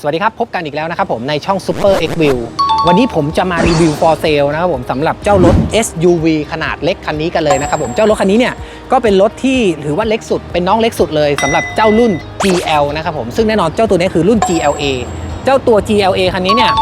สวัสดีครับ พบกันอีกแล้วนะครับผมในช่อง Super X View วันนี้ผมจะมารีวิว for sale นะครับผมสำหรับเจ้ารถ SUV ขนาดเล็กคันนี้กันเลยนะครับผมเจ้ารถคันนี้เนี่ยก็เป็นรถที่ถือว่าเล็กสุด เป็นน้องเล็กสุดเลยสำหรับเจ้ารุ่น GL นะครับผมซึ่งแน่นอนเจ้าตัวนี้คือรุ่น GLA เจ้าตัว GLA คันนี้เนี่ย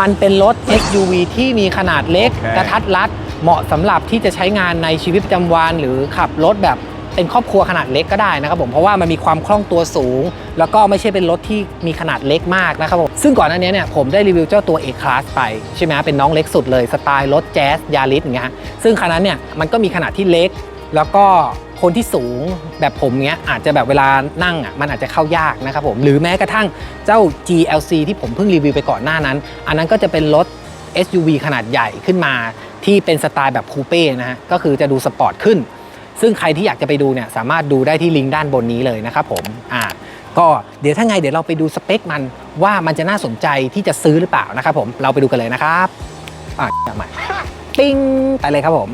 มันเป็นรถ SUV ที่มีขนาดเล็กโอเคกระทัดรัด เหมาะสำหรับที่จะใช้งานในชีวิตประจำวันหรือขับรถแบบ เป็นครอบครัวขนาดเล็กก็ได้นะครับผมเพราะว่ามันมีความคล่องตัวสูง แล้วก็ไม่ใช่เป็นรถที่มีขนาดเล็กมากนะครับผมซึ่งก่อนหน้านี้เนี่ยผมได้รีวิวเจ้าตัว A-Class ไปใช่ไหมเป็นน้องเล็กสุดเลยสไตล์รถแจ๊สยาริสอย่างเงี้ยซึ่งคันนั้นเนี่ยมันก็มีขนาดที่เล็ก แล้วก็คนที่สูงแบบผมเงี้ยอาจจะแบบเวลานั่งอะมันอาจจะเข้ายากนะครับผมหรือแม้กระทั่งเจ้า GLC ที่ผมเพิ่งรีวิวไปก่อนหน้านั้น อันนั้นก็จะเป็นรถ SUV ขนาดใหญ่ขึ้นมา ที่เป็นสไตล์แบบคูเป้นะฮะก็คือจะดูสปอร์ตขึ้น ซึ่งใครที่อยากจะไปดูเนี่ยสามารถดูได้ที่ลิงก์ด้านบนนี้เลยนะครับผมอ่าก็เดี๋ยวถ้าไงเดี๋ยวเราไปดูสเปคมันว่ามันจะน่าสนใจที่จะซื้อหรือเปล่านะครับผมเราไปดูกันเลยนะครับอ่าใหม่ปิ้งไปเลยครับผม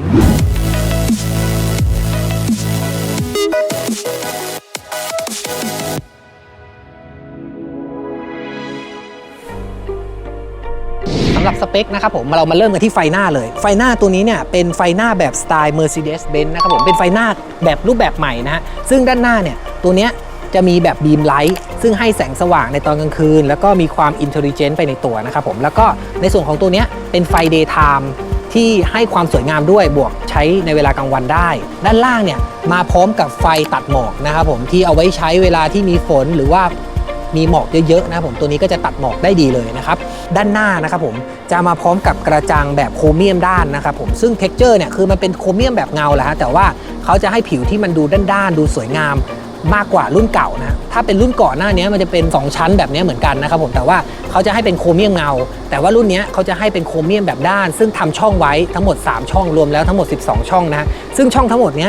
ำหรับสเปคนะครับผมเรามาเริ่มกันที่ไฟหน้าเลย ไฟหน้าตัวนี้เนี่ยเป็นไฟหน้าแบบสไตล์ Mercedes-Benz นะครับผมเป็นไฟหน้าแบบรูปแบบใหม่นะฮะซึ่งด้านหน้าเนี่ยตัวเนี้ยจะมีแบบบีมไลท์ซึ่งให้แสงสว่างในตอนกลางคืน แล้วก็มีความอินเทล i เจนต์ไปในตัวนะครับผมแล้วก็ในส่วนของตัวเนี้ยเป็นไฟ Daytime ที่ให้ความสวยงามด้วยบวกใช้ในเวลากลางวันได้ ด้านล่างเนี่ยมาพร้อมกับไฟตัดหมอกนะครับผมที่เอาไว้ใช้เวลาที่มีฝนหรือว่า มีหมอกเยอะๆนะผมตัวนี้ก็จะตัดหมอกได้ดีเลยนะครับด้านหน้านะครับผมจะมาพร้อมกับกระจังแบบโครเมียมด้านนะครับผมซึ่งเท็กเจอร์เนี่ยคือมันเป็นโครเมียมแบบเงาแหละฮะแต่ว่าเขาจะให้ผิวที่มันดูด้านๆดูสวยงาม มากกว่ารุ่นเก่านะถ้าเป็นรุ่นก่อนหน้านี้มันจะเป็น 2 ชั้นแบบนี้เหมือนกันนะครับผมแต่ว่าเขาจะให้เป็นโครเมียมเงา แต่ว่ารุ่นนี้เขาจะให้เป็นโครเมียมแบบด้าน ซึ่งทำช่องไว้ทั้งหมด 3 ช่องรวมแล้วทั้งหมด 12 ช่องนะซึ่งช่องทั้งหมดนี้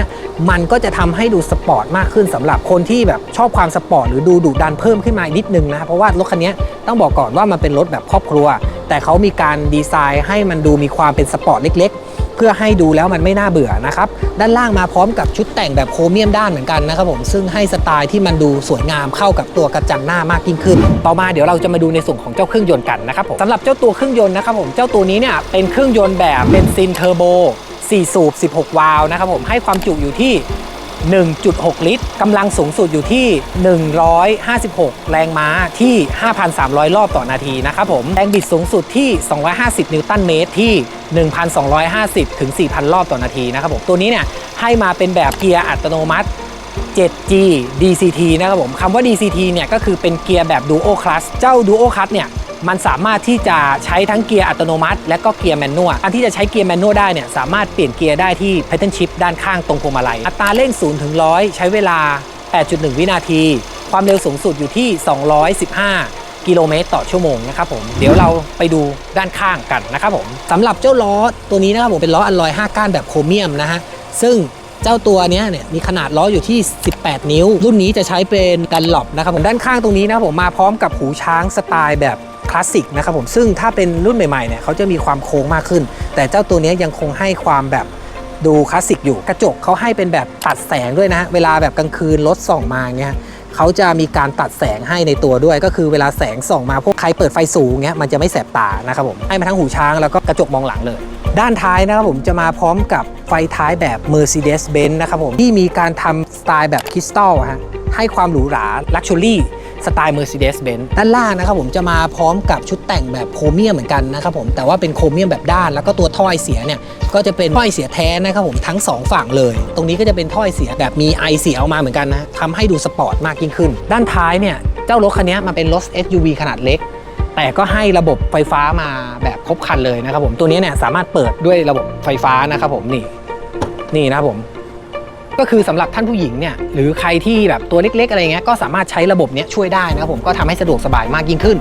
มันก็จะทำให้ดูสปอร์ตมากขึ้นสำหรับคนที่แบบชอบความสปอร์ตหรือดูดุดันเพิ่มขึ้นมาอีกนิดนึงนะเพราะว่ารถคันนี้ต้องบอกก่อนว่ามันเป็นรถแบบครอบครัว แต่เขามีการดีไซน์ให้มันดูมีความเป็นสปอร์ตเล็ก เพื่อให้ดูแล้วมันไม่น่าเบื่อนะครับ ด้านล่างมาพร้อมกับชุดแต่งแบบโครเมียมด้านเหมือนกันนะครับผมซึ่งให้สไตล์ที่มันดูสวยงามเข้ากับตัวกระจังหน้ามากยิ่งขึ้น ต่อมาเดี๋ยวเราจะมาดูในส่วนของเจ้าเครื่องยนต์กันนะครับผมสำหรับเจ้าตัวเครื่องยนต์นะครับผมเจ้าตัวนี้เนี่ยเป็นเครื่องยนต์แบบเบนซินเทอร์โบ4 สูบ 16 วาล์วนะครับผมให้ความจุอยู่ที่ 1.6 ลิตรกำลังสูงสุดอยู่ที่ 156 แรงม้าที่ 5,300 รอบต่อนาทีนะครับผม แรงบิดสูงสุดที่ 250 นิวตันเมตรที่ 1,250 ถึง 4,000 รอบต่อนาทีนะครับผม ตัวนี้เนี่ยให้มาเป็นแบบเกียร์อัตโนมัติ 7G DCT นะครับผมคำว่า DCT เนี่ยก็คือเป็นเกียร์แบบ Duo Clutch เจ้า Duo Clutch เนี่ย มันสามารถที่จะใช้ทั้งเกียร์อัตโนมัติ และก็เกียร์แมนนวลอันที่จะใช้เกียร์แมนนวลได้เนี่ยสามารถเปลี่ยนเกียร์ได้ที่ Pattern Shift ด้านข้างตรงพวงมาลัย อัตราเร่ง0ถึง100 ใช้เวลา 8.1 วินาที ความเร็วสูงสุดอยู่ที่ 215กิโลเมตรต่อชั่วโมงนะครับผมเดี๋ยวเราไปดูด้านข้างกันนะครับผมสำหรับเจ้าล้อตัวนี้นะครับผมเป็นล้ออัลลอย 5 ก้านแบบโครเมียมนะฮะซึ่งเจ้าตัวนี้เนี่ยมีขนาดล้ออยู่ที่ 18 นิ้ว รุ่นนี้จะใช้เป็นกันหลบนะครับผมด้านข้างตรงนี้นะครับผมมาพร้อมกับหูช้างสไตล์แบบ ลาสสิกนะครับผมซึ่งถ้าเป็นรุ่นใหม่ๆเนี่ยเขาจะมีความโค้งมากขึ้น แต่เจ้าตัวนี้ยังคงให้ความแบบดูคลาสสิกอยู่กระจกเขาให้เป็นแบบตัดแสงด้วยนะฮะเวลาแบบกลางคืนรถส่องมาเงี้ยเขาจะมีการตัดแสงให้ในตัวด้วย ก็คือเวลาแสงส่องมาพวกใครเปิดไฟสูงเงี้ยมันจะไม่แสบตานะครับผมให้มาทั้งหูช้างแล้วก็กระจกมองหลังเลย ด้านท้ายนะครับผมจะมาพร้อมกับไฟท้ายแบบ Mercedes-Benz นะครับผมที่มีการทำสไตล์แบบคริสตัลฮะให้ความหรูหรา Luxury สไตล์ Mercedes-Benz ด้านล่างนะครับผมจะมาพร้อมกับชุดแต่งแบบโครเมียมเหมือนกันนะครับผมแต่ว่าเป็นโครเมียมแบบด้าน แล้วก็ตัวท่อไอเสียเนี่ยก็จะเป็นท่อไอเสียแท้นะครับผมทั้งสองฝั่งเลย ตรงนี้ก็จะเป็นท่อไอเสียแบบมีไอเสียออกมาเหมือนกันนะทำให้ดูสปอร์ตมากยิ่งขึ้น ด้านท้ายเนี่ยเจ้ารถคันนี้มันเป็นรถ SUV ขนาดเล็กแต่ก็ให้ระบบไฟฟ้ามาแบบครบครันเลยนะครับผมตัวนี้เนี่ยสามารถเปิดด้วยระบบไฟฟ้านะครับผมนี่นี่นะครับผม ก็คือสำหรับท่านผู้หญิงเนี่ยหรือใครที่แบบตัวเล็ก ๆ อะไรเงี้ยก็สามารถใช้ระบบเนี้ยช่วยได้นะครับผมก็ทำให้สะดวกสบายมากยิ่งขึ้น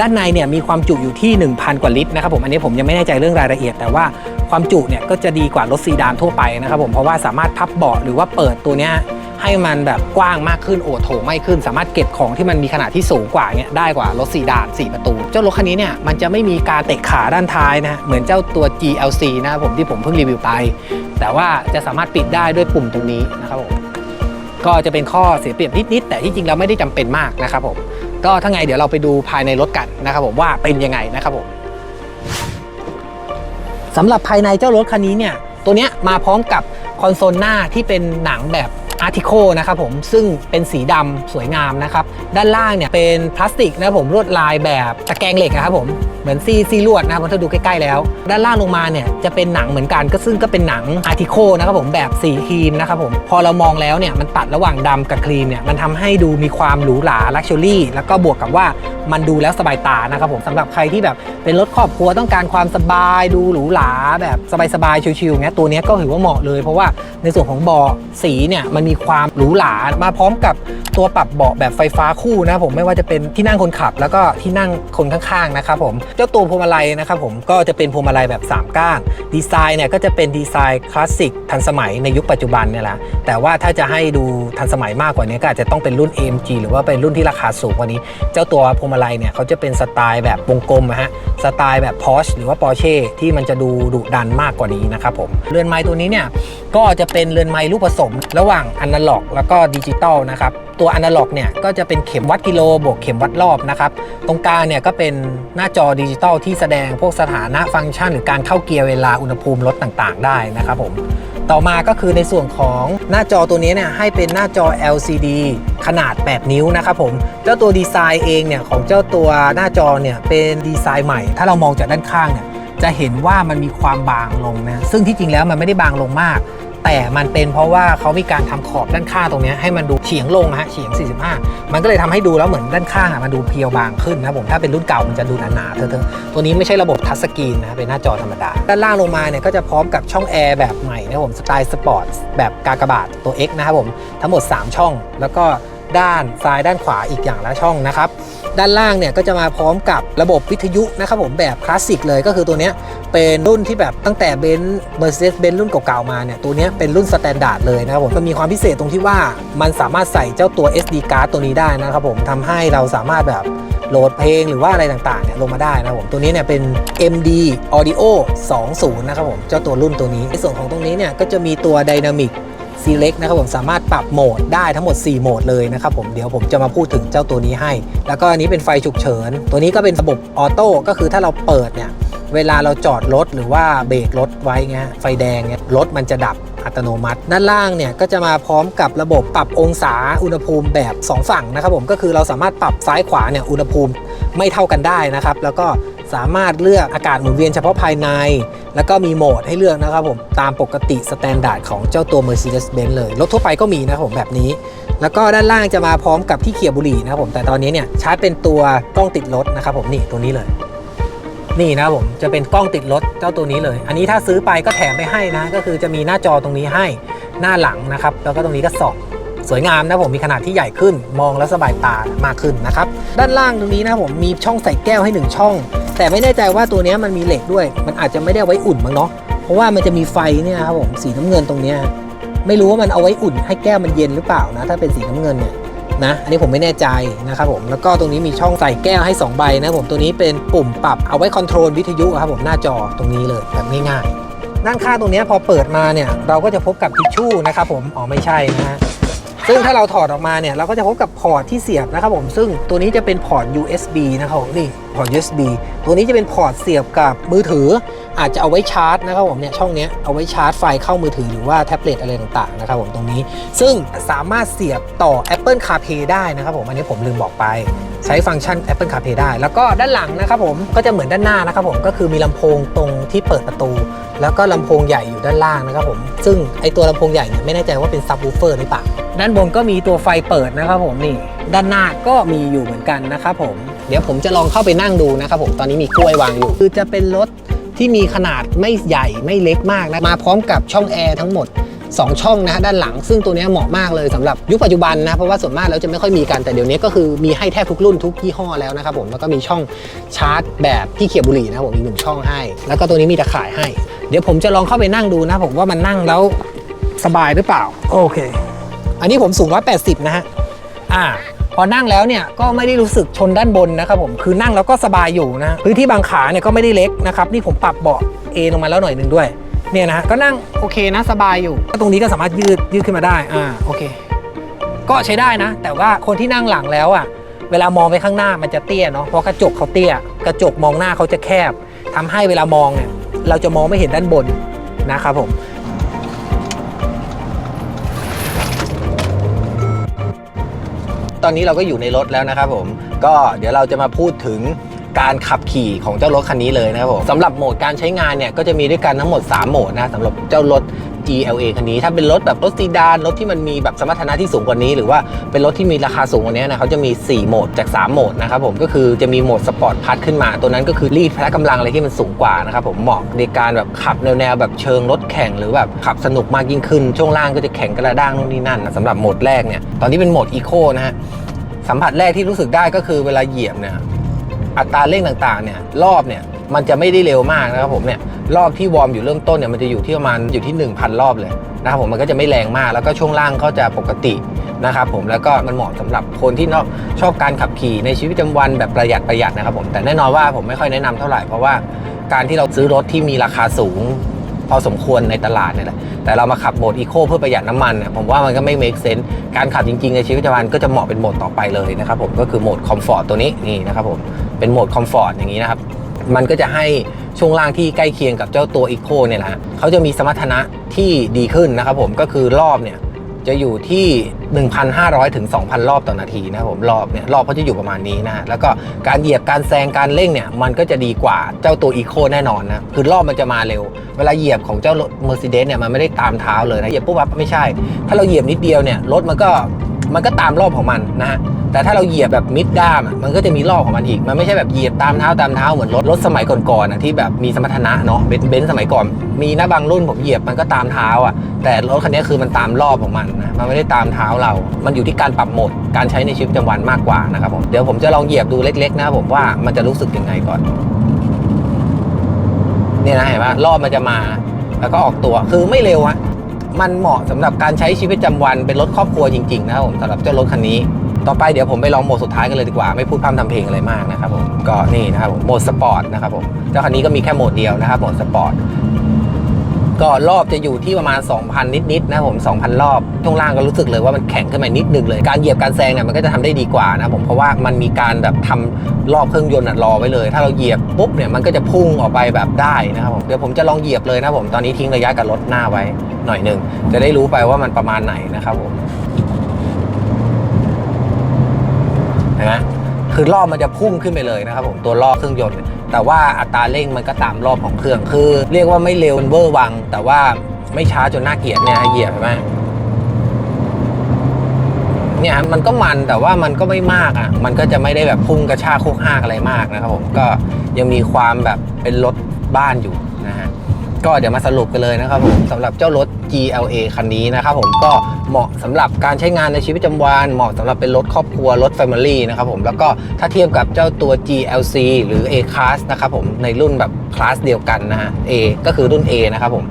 ด้านในเนี่ยมีความจุอยู่ที่ 1,000 กว่าลิตรนะครับผมอันนี้ผมยังไม่แน่ใจเรื่องรายละเอียด แต่ว่าความจุเนี่ยก็จะดีกว่ารถซีดานทั่วไปนะครับผมเพราะว่าสามารถพับเบาะหรือว่าเปิดตัวเนี้ย ให้มันแบบกว้างมากขึ้นโอโถงมากขึ้น สามารถเก็บของที่มันมีขนาดที่สูงกว่าเนี่ยได้กว่ารถซีดาน 4 ประตู เจ้ารถคันนี้เนี่ยมันจะไม่มีการเตะขาด้านท้ายนะฮะเหมือนเจ้าตัว GLC นะครับผมที่ผมเพิ่งรีวิวไป แต่ว่าจะสามารถปิดได้ด้วยปุ่มตรงนี้นะครับผมก็จะเป็นข้อเสียเปรียบนิดๆแต่ที่จริงแล้วไม่ได้จำเป็นมากนะครับผมก็ถ้าไงเดี๋ยวเราไปดูภายในรถกันนะครับผมว่าเป็นยังไงนะครับผมสำหรับภายในเจ้ารถคันนี้เนี่ยตัวเนี้ยมาพร้อมกับคอนโซลหน้าที่เป็นหนังแบบ อาร์ติโคนะครับผมซึ่งเป็นสีดำสวยงามนะครับ ด้านล่างเนี่ยเป็นพลาสติกนะครับผมลวดลายแบบตะแกรงเหล็กนะครับผมเหมือนซีซีลวดนะครับถ้าดูใกล้ๆแล้ว ด้านล่างลงมาเนี่ยจะเป็นหนังเหมือนกันก็ซึ่งก็เป็นหนังอาร์ติโคนะครับผมแบบสีครีมนะครับผมพอเรามองแล้วเนี่ยมันตัดระหว่างดำกับครีมเนี่ยมันทำให้ดูมีความหรูหราลักชัวรี่แล้วก็บวกกับว่ามันดูแล้วสบายตานะครับผมสำหรับใครที่แบบเป็นรถครอบครัวต้องการความสบายดูหรูหราแบบสบายๆชิวๆเงี้ยตัวนี้ก็ถือว่าเหมาะเลย เพราะว่าในส่วนของเบาะสีเนี่ยมันมีความหรูหรามาพร้อมกับตัวปรับเบาะแบบไฟฟ้าคู่นะผมไม่ว่าจะเป็นที่นั่งคนขับ แล้วก็ที่นั่งคนข้างๆนะครับผมเจ้าตัวพวงมาลัยนะครับผมก็จะเป็นพวงมาลัยแบบ 3 ก้าน ดีไซน์เนี่ยก็จะเป็นดีไซน์คลาสสิกทันสมัยในยุคปัจจุบันเนี่ยแหละแต่ว่าถ้าจะให้ดูทันสมัยมากกว่านี้ก็อาจจะต้องเป็นรุ่น AMG หรือว่าเป็นรุ่นที่ราคาสูงกว่านี้ เจ้าตัวพวงมาลัยเนี่ยเขาจะเป็นสไตล์แบบวงกลมนะฮะสไตล์แบบ Porsche หรือว่า Porsche ที่มันจะดูดุดันมากกว่านี้นะครับผมเรือนไม้ตัวนี้เนี่ยก็จะเป็นเรือนไม้ลูกผสม ระหว่างอนาล็อก แล้วก็ดิจิตอลนะครับตัวอนาล็อกเนี่ยก็จะเป็นเข็มวัดกิโลบวกเข็มวัดรอบนะครับตรงกลางเนี่ยก็เป็นหน้าจอดิจิตอลที่แสดงพวกสถานะฟังก์ชัน หรือการเข้าเกียร์เวลาอุณหภูมิรถต่างๆ ได้นะครับผมต่อมาก็คือในส่วนของหน้าจอตัวนี้เนี่ยให้เป็นหน้าจอ LCD ขนาด 8 นิ้วนะครับผม เจ้าตัวดีไซน์เองเนี่ยของเจ้าตัวหน้าจอเนี่ยเป็นดีไซน์ใหม่ ถ้าเรามองจากด้านข้างเนี่ยจะเห็นว่ามันมีความบางลงนะ ซึ่งที่จริงแล้วมันไม่ได้บางลงมาก แต่มันเป็นเพราะว่าเขามีการทำขอบด้านข้างตรงนี้ให้มันดูเฉียงลงนะฮะเฉียง 45 มันก็เลยทำให้ดูแล้วเหมือนด้านข้างอะมันดูเพียวบางขึ้นนะผมถ้าเป็นรุ่นเก่ามันจะดูหนาๆเธอะๆตัวนี้ไม่ใช่ระบบทัชสกรีนนะเป็นหน้าจอธรรมดา ด้านล่างลงมาเนี่ยก็จะพร้อมกับช่องแอร์แบบใหม่นะผมสไตล์สปอร์ตแบบกากบาทตัว X นะครับผมทั้งหมด 3 ช่อง แล้วก็ด้านซ้ายด้านขวาอีกอย่างละช่องนะครับ ด้านล่างเนี่ยก็จะมาพร้อมกับระบบวิทยุนะครับผมแบบคลาสสิกเลยก็คือตัวนี้เป็นรุ่นที่แบบตั้งแต่เบนซ์เมอร์เซเดสเบนซ์รุ่นเก่าๆมาเนี่ยตัวนี้เป็นรุ่นสแตนดาร์ดเลยนะครับผมมันมีความพิเศษตรงที่ว่ามันสามารถใส่เจ้าตัว SD card ตัวนี้ได้นะครับผมทำให้เราสามารถแบบโหลดเพลงหรือว่าอะไรต่างๆเนี่ยลงมาได้นะครับผมตัวนี้เนี่ยเป็น MD Audio 20 นะครับผมเจ้าตัวรุ่นตัวนี้ในส่วนของตรงนี้เนี่ยก็จะมีตัว Dynamic Select นะครับผมสามารถปรับโหมดได้ทั้งหมด 4 โหมดเลยนะครับผมเดี๋ยวผมจะมาพูดถึงเจ้าตัวนี้ให้ แล้วก็อันนี้เป็นไฟฉุกเฉิน ตัวนี้ก็เป็นระบบออโต้ก็คือถ้าเราเปิดเนี่ยเวลาเราจอดรถหรือว่าเบรกรถไว้เงี้ยไฟแดงเงี้ยรถมันจะดับอัตโนมัติ ด้านล่างเนี่ยก็จะมาพร้อมกับระบบปรับองศาอุณหภูมิแบบ 2 ฝั่งนะครับผมก็คือเราสามารถปรับซ้ายขวาเนี่ยอุณหภูมิไม่เท่ากันได้นะครับ แล้วก็ สามารถเลือกอากาศหมุนเวียนเฉพาะภายใน แล้วก็มีโหมดให้เลือกนะครับผม ตามปกติสแตนดาร์ดของเจ้าตัว Mercedes-Benz เลย รถทั่วไปก็มีนะครับผมแบบนี้ แล้วก็ด้านล่างจะมาพร้อมกับที่เขียบบุหรี่นะครับผม แต่ตอนนี้เนี่ยชาร์จเป็นตัวกล้องติดรถนะครับผมนี่ตัวนี้เลย นี่นะครับผมจะเป็นกล้องติดรถเจ้าตัวนี้เลย อันนี้ถ้าซื้อไปก็แถมไปให้นะ ก็คือจะมีหน้าจอตรงนี้ให้หน้าหลังนะครับ แล้วก็ตรงนี้ก็ส่อง สวยงามนะผมมีขนาดที่ใหญ่ขึ้น มองแล้วสบายตามากขึ้นนะครับ ด้านล่างตรงนี้นะผมมีช่องใส่แก้วให้ 1 ช่อง แต่ไม่แน่ใจว่าตัวนี้มันมีเหล็กด้วย มันอาจจะไม่ได้ไว้อุ่นมั้งเนาะเพราะว่ามันจะมีไฟเนี่ยครับผมสีน้ำเงินตรงนี้ไม่รู้ว่ามันเอาไว้อุ่นให้แก้วมันเย็นหรือเปล่านะถ้าเป็นสีน้ำเงินเนี่ยนะอันนี้ผมไม่แน่ใจนะครับผมแล้วก็ตรงนี้มีช่องใส่แก้วให้ 2 ใบนะผมตัวนี้เป็นปุ่มปรับเอาไว้คอนโทรลวิทยุครับผมหน้าจอตรงนี้เลยแบบง่ายๆด้านข้างตรงนี้พอเปิดมาเนี่ยเราก็จะพบกับทิชชู่นะครับผมอ๋อไม่ใช่นะฮะ ซึ่งถ้าเราถอดออกมาเนี่ยเราก็จะพบกับพอร์ตที่เสียบนะครับผมซึ่งตัวนี้จะเป็นพอร์ต USB นะครับผมนี่พอร์ต USB ตัวนี้จะเป็นพอร์ตเสียบกับมือถือ อาจจะเอาไว้ชาร์จนะครับผมเนี่ยช่องเนี้ยเอาไว้ชาร์จไฟเข้ามือถือหรือว่าแท็บเล็ตอะไรต่างๆนะครับผมตรงนี้ ซึ่งสามารถเสียบต่อ Apple CarPlay ได้นะครับผมอันนี้ผมลืมบอกไปใช้ฟังก์ชัน Apple CarPlay ได้ แล้วก็ด้านหลังนะครับผมก็จะเหมือนด้านหน้านะครับผมก็คือมีลำโพงตรงที่เปิดประตู แล้วก็ลำโพงใหญ่อยู่ด้านล่างนะครับผมซึ่งไอตัวลำโพงใหญ่เนี่ยไม่แน่ใจว่าเป็นซับ w ูเฟอร์หรือเปล่า ด้านบนก็มีตัวไฟเปิดนะครับผมนี่ ด้านหน้าก็มีอยู่เหมือนกันนะครับผม เดี๋ยวผมจะลองเข้าไปนั่งดูนะครับผมตอนนี้มีกล้วยวางอยู่ คือจะเป็นรถที่มีขนาดไม่ใหญ่ไม่เล็กมากนะมาพร้อมกับช่องแอร์ทั้งหมด2 ช่องนะฮะด้านหลังซึ่งตัวนี้เหมาะมากเลยสำหรับยุคปัจจุบันนะเพราะว่าส่วนมากแล้วจะไม่ค่อยมีกันแต่เดี๋ยวนี้ก็คือมีให้แทบทุกรุ่นทุกยี่ห้อแล้วนะครับผมแล้วก็มีช่องชาร์จแบบที่เขียบบุหรี่นะผมอีกหนึ่งช่องให้ แล้วก็ตัวนี้มีตะข่ายให้ เดี๋ยวผมจะลองเข้าไปนั่งดูนะผมว่ามันนั่งแล้วสบายหรือเปล่า โอเค อันนี้ผมสูง180 นะฮะ อ่า พอนั่งแล้วเนี่ยก็ไม่ได้รู้สึกชนด้านบนนะครับผม คือนั่งแล้วก็สบายอยู่นะ พื้นที่บางขาเนี่ยก็ไม่ได้เล็กนะครับ นี่ผมปรับเบาะเอลงมาแล้วหน่อยหนึ่งด้วย เนี่ยนะฮะ ก็นั่งโอเคนะสบายอยู่ ตรงนี้ก็สามารถยืดยืดขึ้นมาได้ อ่า โอเค ก็ใช้ได้นะ แต่ว่าคนที่นั่งหลังแล้วอะ เวลามองไปข้างหน้ามันจะเตี้ยเนาะ เพราะกระจกเขาเตี้ย กระจกมองหน้าเขาจะแคบทำให้เวลามองเนี่ยเราจะมองไม่เห็นด้านบนนะครับผม ตอนนี้เราก็อยู่ในรถแล้วนะครับผม ก็เดี๋ยวเราจะมาพูดถึงการขับขี่ของเจ้ารถคันนี้เลยนะครับผมสำหรับโหมดการใช้งานเนี่ยก็จะมีด้วยกันทั้งหมด 3 โหมดนะสำหรับเจ้ารถ GLA คันนี้ ถ้าเป็นรถแบบรถซีดานรถที่มันมีแบบสมรรถนะที่สูงกว่านี้ หรือว่าเป็นรถที่มีราคาสูงกว่านี้นะเขาจะมี 4 โหมดจาก 3 โหมดนะครับผมก็คือจะมีโหมดสปอร์ตพัทขึ้นมา ตัวนั้นก็คือรีดพละกำลังอะไรที่มันสูงกว่านะครับผมเหมาะในการแบบขับแนวๆแบบเชิงรถแข่งหรือแบบขับสนุกมากยิ่งขึ้น ช่วงล่างก็จะแข็งกระด้างนู่นนี่นั่นนะสำหรับโหมดแรกเนี่ยตอนนี้เป็นโหมดอีโคนะฮะสัมผัสแรกที่รู้สึกได้ก็คือเวลาเหยียบเนี่ยอัตราเร่งต่างๆเนี่ยรอบเนี่ยมันจะไม่ได้เร็วมากนะครับผมเนี่ย รอบที่วอร์มอยู่เริ่มต้นเนี่ยมันจะอยู่ที่ประมาณอยู่ที่ 1,000 รอบเลยนะครับผมมันก็จะไม่แรงมากแล้วก็ช่วงล่างก็จะปกตินะครับผมแล้วก็มันเหมาะสำหรับคนที่ชอบการขับขี่ในชีวิตประจำวันแบบประหยัดประหยัดนะครับผมแต่แน่นอนว่าผมไม่ค่อยแนะนำเท่าไหร่เพราะว่าการที่เราซื้อรถที่มีราคาสูง พอสมควรในตลาดเนี่ยแหละแต่เรามาขับโหมดอีโคเพื่อประหยัดน้ำมันเนี่ยผมว่ามันก็ไม่ make sense การขับจริงๆในชีวิตประจำวันก็จะเหมาะเป็นโหมดต่อไปเลยนะครับผมก็คือโหมดคอมฟอร์ตตัวนี้นี่นะครับผมเป็นโหมดคอมฟอร์ตอย่างนี้นะครับมันก็จะให้ ช่วงล่างที่ใกล้เคียงกับเจ้าตัวอีโคเนี่ยแหละฮะเขาจะมีสมรรถนะที่ดีขึ้นนะครับผมก็คือรอบเนี่ยจะอยู่ที่ 1,500 ถึง 2,000 รอบต่อนาทีนะครับผมรอบเนี่ยรอบเขาจะอยู่ประมาณนี้นะฮะแล้วก็การเหยียบการแซงการเร่งเนี่ยมันก็จะดีกว่าเจ้าตัวอีโคแน่นอนนะคือรอบมันจะมาเร็ว เวลาเหยียบของเจ้ารถ Mercedes เนี่ยมันไม่ได้ตามเท้าเลยนะเหยียบปุ๊บปั๊บไม่ใช่ ถ้าเราเหยียบนิดเดียวเนี่ยรถมันก็ มันก็ตามรอบของมันนะฮะแต่ถ้าเราเหยียบแบบมิดด้ามมันก็จะมีรอบของมันอีก มันไม่ใช่แบบเหยียบตามเท้าตามเท้าเหมือนรถรถสมัยก่อนๆนะที่แบบมีสมรรถนะเนาะเบนซ์เบนซ์สมัยก่อน มีนะบางรุ่นผมเหยียบมันก็ตามเท้าอะ แต่รถคันนี้คือมันตามรอบของมันนะมันไม่ได้ตามเท้าเรา มันอยู่ที่การปรับโหมดการใช้ในชีวิตประจำวันมากกว่านะครับผมเดี๋ยวผมจะลองเหยียบดูเล็ก ๆ นะผมว่ามันจะรู้สึกยังไงก่อนเนี่ยนะเห็นไหมรอบมันจะมา แล้วก็ออกตัวคือไม่เร็วอะ มันเหมาะสำหรับการใช้ชีวิตประจำวันเป็นรถครอบครัวจริงๆนะครับผมสำหรับเจ้ารถคันนี้ ต่อไปเดี๋ยวผมไปลองโหมดสุดท้ายกันเลยดีกว่าไม่พูดพร่ำทำเพลงอะไรมากนะครับผมก็นี่นะครับผมโหมดสปอร์ตนะครับผมเจ้าคันนี้ก็มีแค่โหมดเดียวนะครับโหมดสปอร์ต ก็รอบจะอยู่ที่ประมาณ 2,000 นิดๆนะผม 2,000 รอบช่วงล่างก็รู้สึกเลยว่ามันแข็งขึ้นมานิดนึงเลย การเหยียบการแซงเนี่ยมันก็จะทำได้ดีกว่านะผมเพราะว่ามันมีการแบบทำรอบเครื่องยนต์รอไว้เลย ถ้าเราเหยียบปุ๊บเนี่ยมันก็จะพุ่งออกไปแบบได้นะครับผมเดี๋ยวผมจะลองเหยียบเลยนะผมตอนนี้ทิ้งระยะกับรถหน้าไว้หน่อยหนึ่งจะได้รู้ไปว่ามันประมาณไหนนะครับผมเห็นไหมคือรอบมันจะพุ่งขึ้นไปเลยนะครับผมตัวรอบเครื่องยนต์ แต่ว่าอัตราเร่งมันก็ตามรอบของเครื่องคือ เรียกว่าไม่เร็วเวอร์วัง แต่ว่าไม่ช้าจนน่าเกลียดเนี่ยเหยียบใช่ไหมเนี่ยมันก็มันแต่ว่ามันก็ไม่มากอะ มันก็จะไม่ได้แบบพุ่งกระชากโคกห้ากอะไรมากนะครับผมก็ยังมีความแบบเป็นรถบ้านอยู่ ก็เดี๋ยวมาสรุปกันเลยนะครับผมสำหรับเจ้ารถ GLA คันนี้นะครับผมก็เหมาะสำหรับการใช้งานในชีวิตประจำวันเหมาะสำหรับเป็นรถครอบครัวรถ Family นะครับผมแล้วก็ถ้าเทียบกับเจ้าตัว GLC หรือ A Class นะครับผมในรุ่นแบบคลาสเดียวกันนะฮะ A ก็คือรุ่น A นะครับผม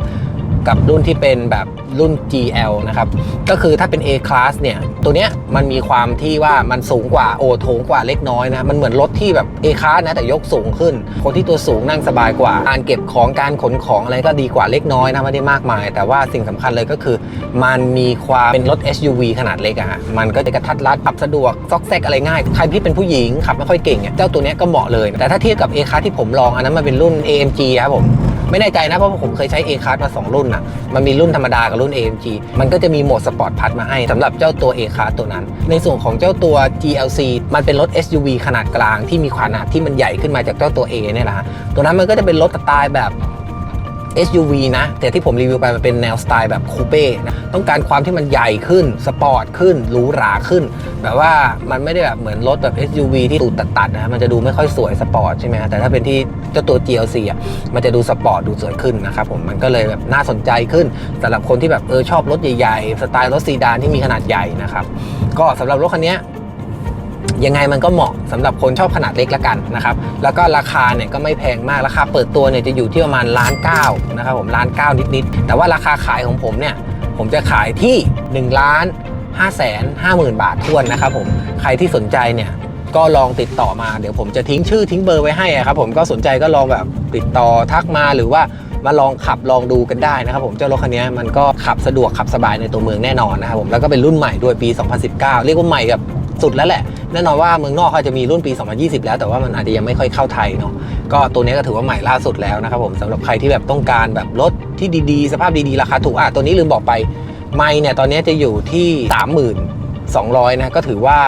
กับรุ่นที่เป็นแบบรุ่น GL นะครับ ก็คือถ้าเป็น A Class เนี่ย ตัวเนี้ยมันมีความที่ว่ามันสูงกว่าโอโถงกว่าเล็กน้อยนะ มันเหมือนรถที่แบบ A Class นะแต่ยกสูงขึ้น คนที่ตัวสูงนั่งสบายกว่า การเก็บของการขนของอะไรก็ดีกว่าเล็กน้อยนะไม่ได้มากมาย แต่ว่าสิ่งสำคัญเลยก็คือ มันมีความเป็นรถ SUV ขนาดเล็กอะฮะมันก็จะกระทัดรัดขับสะดวกซอกแซกอะไรง่าย ใครที่เป็นผู้หญิงขับไม่ค่อยเก่งเนี่ยเจ้าตัวเนี้ยก็เหมาะเลย แต่ถ้าเทียบกับ A Class ที่ผมลองอันนั้นมันเป็นรุ่น AMG ครับผม ไม่แน่ใจนะ เพราะผมเคยใช้ A Class มา 2 รุ่นน่ะ มันมีรุ่นธรรมดากับรุ่น AMG มันก็จะมีโหมดสปอร์ตพัดมาให้สำหรับเจ้าตัว A Class ตัวนั้น ในส่วนของเจ้าตัว GLC มันเป็นรถ SUV ขนาดกลางที่มีขนาดที่มันใหญ่ขึ้นมาจากเจ้าตัว A เนี่ยแหละฮะตัวนั้นมันก็จะเป็นรถสไตล์แบบ SUV นะ แต่ที่ผมรีวิวไปมันเป็นแนวสไตล์แบบคูเป้นะต้องการความที่มันใหญ่ขึ้น สปอร์ตขึ้นหรูหราขึ้น แบบว่ามันไม่ได้แบบเหมือนรถแบบ SUV ที่ตูดตัดๆนะมันจะดูไม่ค่อยสวยสปอร์ตใช่ไหมแต่ถ้าเป็นที่เจ้าตัว GLC อะมันจะดูสปอร์ตดูสวยขึ้นนะครับผมมันก็เลยแบบน่าสนใจขึ้นสำหรับคนที่แบบเออชอบรถใหญ่ๆสไตล์รถซีดานที่มีขนาดใหญ่นะครับก็สำหรับรถคันนี้ ยังไงมันก็เหมาะสำหรับคนชอบขนาดเล็กละกันนะครับแล้วก็ราคาเนี่ยก็ไม่แพงมากราคาเปิดตัวเนี่ยจะอยู่ที่ประมาณล้านเก้านะครับผมล้านเก้านิดๆแต่ว่าราคาขายของผมเนี่ยผมจะขายที่ 1 ล้าน5แสน5หมื่นบาททวนนะครับผมใครที่สนใจเนี่ยก็ลองติดต่อมาเดี๋ยวผมจะทิ้งชื่อทิ้งเบอร์ไว้ให้ครับผมก็สนใจก็ลองแบบติดต่อทักมาหรือว่ามาลองขับลองดูกันได้นะครับผมเจ้ารถคันนี้มันก็ขับสะดวกขับสบายในตัวเมืองแน่นอนนะครับผมแล้วก็เป็นรุ่นใหม่ด้วยปี 2019 เรียกว่าใหม่กับ สุดแล้วแหละแน่นอนว่าเมืองนอกเขาจะมีรุ่นปี 2020 แล้วแต่ว่ามันอาจจะยังไม่ค่อยเข้าไทยเนาะก็ตัวนี้ก็ถือว่าใหม่ล่าสุดแล้วนะครับผมสำหรับใครที่แบบต้องการแบบรถที่ดีๆ สภาพดีๆ ราคาถูกอะตัวนี้ลืมบอกไปไม่เนี่ยตอนนี้จะอยู่ที่ 32,200 นะก็ถือว่า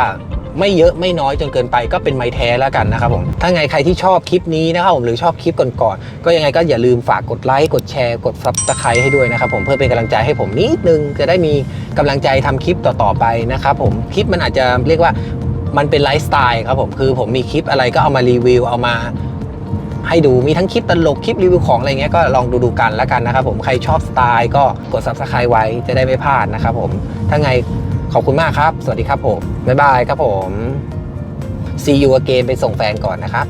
ไม่เยอะไม่น้อยจนเกินไปก็เป็นไม้แท้แล้วกันนะครับผมถ้าไงใครที่ชอบคลิปนี้นะครับผมหรือชอบคลิปก่อนๆก็ยังไงก็อย่าลืมฝากกดไลค์กดแชร์กด subscribe ให้ด้วยนะครับผมเพื่อเป็นกำลังใจให้ผมนิดนึงจะได้มีกำลังใจทำคลิปต่อๆไปนะครับผมคลิปมันอาจจะเรียกว่ามันเป็นไลฟ์สไตล์ครับผมคือผมมีคลิปอะไรก็เอามารีวิวเอามาให้ดูมีทั้งคลิปตลกคลิปรีวิวของอะไรเงี้ยก็ลองดูดูกันแล้วกันนะครับผมใครชอบสไตล์ก็กด subscribe ไว้จะได้ไม่พลาดนะครับผมถ้าไง ขอบคุณมากครับ สวัสดีครับผม บ๊ายบายครับผม see you again ไปส่งแฟนก่อนนะครับ